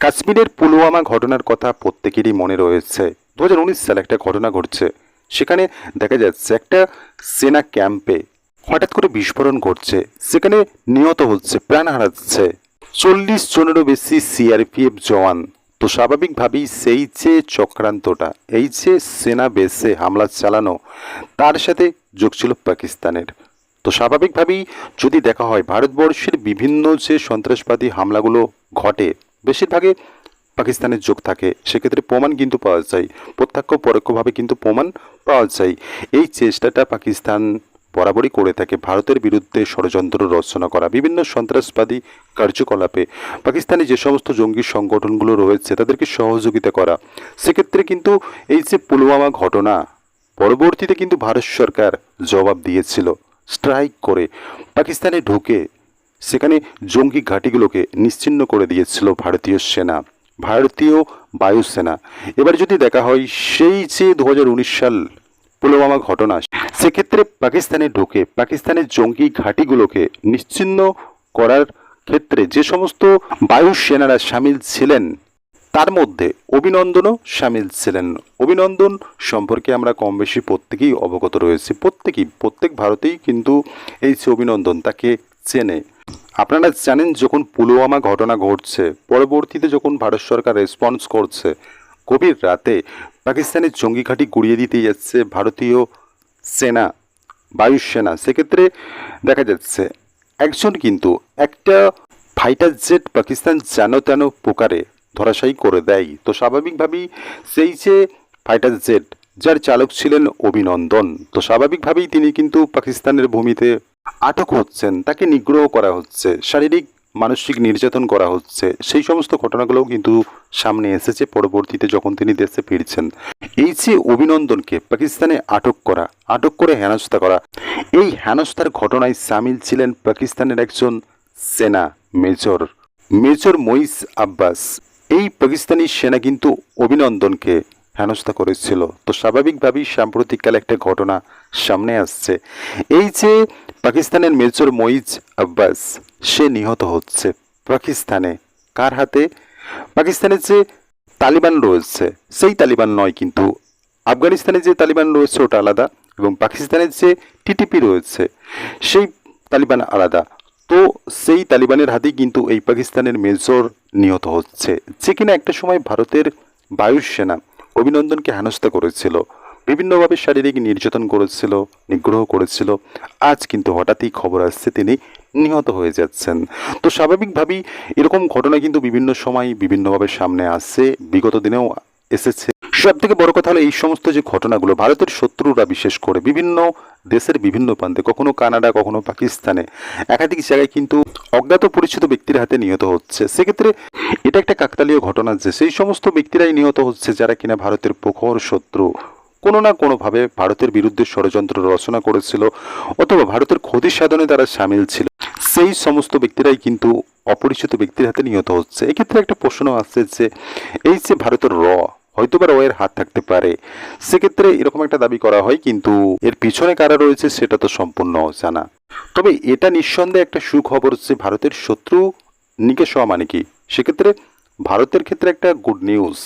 কাশ্মীরের পুলওয়ামা ঘটনার কথা প্রত্যেকেরই মনে রয়েছে। দু হাজার উনিশ সালে একটা ঘটনা ঘটছে। সেখানে দেখা যাচ্ছে একটা সেনা ক্যাম্পে হঠাৎ করে বিস্ফোরণ ঘটছে। সেখানে নিহত হচ্ছে, প্রাণ হারাচ্ছে চল্লিশ জনেরও বেশি সিআরপিএফ জওয়ান। তো স্বাভাবিকভাবেই সেই যে চক্রান্তটা, এই যে সেনা বেসে হামলা চালানো, তার সাথে যোগ ছিল পাকিস্তানের। তো স্বাভাবিকভাবেই যদি দেখা হয়, ভারতবর্ষের বিভিন্ন যে সন্ত্রাসবাদী হামলাগুলো ঘটে বেশিরভাগে পাকিস্তানের যোগ থাকে। সেক্ষেত্রে প্রমাণ কিন্তু পাওয়া যায়। প্রত্যক্ষ পরোক্ষভাবে কিন্তু প্রমাণ পাওয়া যায়। এই চেষ্টাটা পাকিস্তান বরাবরই করে থাকে। ভারতের বিরুদ্ধে ষড়যন্ত্র রচনা করা, বিভিন্ন সন্ত্রাসবাদী কার্যকলাপে। পাকিস্তানে যে সমস্ত জঙ্গি সংগঠনগুলো রয়েছে, তাদেরকে সহযোগিতা করা। সেক্ষেত্রে কিন্তু এই যে পুলওয়ামা ঘটনা, পরবর্তীতে কিন্তু ভারত সরকার জবাব দিয়েছিল, স্ট্রাইক করে। পাকিস্তানে ঢুকে সেখানে জঙ্গি ঘাঁটিগুলোকে নিশ্চিহ্ন করে দিয়েছিল ভারতীয় সেনা, ভারতীয় বায়ুসেনা। এবার যদি দেখা হয়, সেই যে দু হাজার উনিশ সাল পুলওয়ামা ঘটনা, সেক্ষেত্রে পাকিস্তানে ঢুকে পাকিস্তানের জঙ্গি ঘাঁটিগুলোকে নিশ্চিহ্ন করার ক্ষেত্রে যে সমস্ত বায়ুসেনারা সামিল ছিলেন, তার মধ্যে অভিনন্দনও সামিল ছিলেন। অভিনন্দন সম্পর্কে আমরা কম বেশি প্রত্যেকেই অবগত রয়েছি। প্রত্যেকেই, প্রত্যেক ভারতেই কিন্তু এই যে অভিনন্দন, তাকে চেনে। আপনারা জানেন যখন পুলওয়ামা ঘটনা ঘটছে, পরবর্তীতে যখন ভারত সরকার রেসপন্স করছে, গভীর রাতে পাকিস্তানের জঙ্গি ঘাঁটি গুড়িয়ে দিতে যাচ্ছে ভারতীয় সেনা বায়ুসেনা সেক্ষেত্রে দেখা যাচ্ছে, একজন কিন্তু একটা ফাইটার জেট পাকিস্তান যেন তেন প্রকারে ধরাশায়ী করে দেয়। তো স্বাভাবিকভাবেই সেই যে ফাইটার জেট যার চালক ছিলেন অভিনন্দন, তো স্বাভাবিকভাবেই তিনি কিন্তু পাকিস্তানের ভূমিতে আটক হচ্ছেন, তাকে নিগ্রহ করা হচ্ছে, শারীরিক, মানসিক নির্যাতন করা হচ্ছে, সেই সমস্ত ঘটনাগুলোও কিন্তু সামনে এসেছে পরবর্তীতে যখন তিনি দেশে ফিরছেন। এই যে অভিনন্দনকে পাকিস্তানে আটক করা, আটক করে হেনস্থা করা, এই হেনস্থার ঘটনায় সামিল ছিলেন পাকিস্তানের একজন সেনা মেজর মেজর মইস আব্বাস। এই পাকিস্তানি সেনা কিন্তু অভিনন্দনকে হেনস্থা করেছিল। তো স্বাভাবিকভাবেই সাম্প্রতিককালে একটা ঘটনা সামনে আসছে। এই যে পাকিস্তানের মেজর মঈজ আব্বাস, সে নিহত হচ্ছে। পাকিস্তানে কার হাতে? পাকিস্তানের যে তালিবান রয়েছে, সেই তালিবান নয় কিন্তু আফগানিস্তানে যে তালিবান রয়েছে ওটা আলাদা এবং পাকিস্তানের যে টিটিপি রয়েছে, সেই তালিবান আলাদা। তো সেই তালিবানের হাতেই কিন্তু এই পাকিস্তানের মেজর নিহত হচ্ছে। যে কিনা একটা সময় ভারতের বায়ুসেনা অভিনন্দনকে হেনস্থা করেছিল, বিভিন্নভাবে শারীরিক নির্যাতন করেছিল, নিগ্রহ করেছিল। আজ কিন্তু হঠাৎই খবর আসছে, তিনি নিহত হয়ে যাচ্ছেন। তো স্বাভাবিকভাবেই এরকম ঘটনা কিন্তু বিভিন্ন সময় বিভিন্নভাবে সামনে আসছে। বিগত দিনেও এসেছে। সব থেকে বড় কথা হলো এই সমস্ত যে ঘটনাগুলো, ভারতের শত্রুরা বিশেষ করে বিভিন্ন দেশের বিভিন্ন প্রান্তে, কখনো কানাডা, কখনো পাকিস্তানে, একাধিক জায়গায় কিন্তু অজ্ঞাত পরিচিত ব্যক্তির হাতে নিহত হচ্ছে। সেক্ষেত্রে এটা একটা কাকতালীয় ঘটনা যে সেই সমস্ত ব্যক্তিরাই নিহত হচ্ছে যারা কিনা ভারতের প্রখর শত্রু। কোনো না কোনোভাবে ভারতের বিরুদ্ধে ষড়যন্ত্র রচনা করেছিল অথবা ভারতের ক্ষতি সাধনে তারা সামিল ছিল। সেই সমস্ত ব্যক্তিরাই কিন্তু অপরিচিত ব্যক্তির হাতে নিহত হচ্ছে। এক্ষেত্রে একটা প্রশ্ন আসছে যে, এই যে ভারতের র হয়তো বা রয়ের হাত থাকতে পারে। সেক্ষেত্রে এরকম একটা দাবি করা হয়, কিন্তু এর পিছনে কারা রয়েছে সেটা তো সম্পূর্ণ জানা। তবে এটা নিঃসন্দেহে একটা সুখবর হচ্ছে ভারতের শত্রু নিকেশ মানে কি সেক্ষেত্রে ভারতের ক্ষেত্রে একটা গুড নিউজ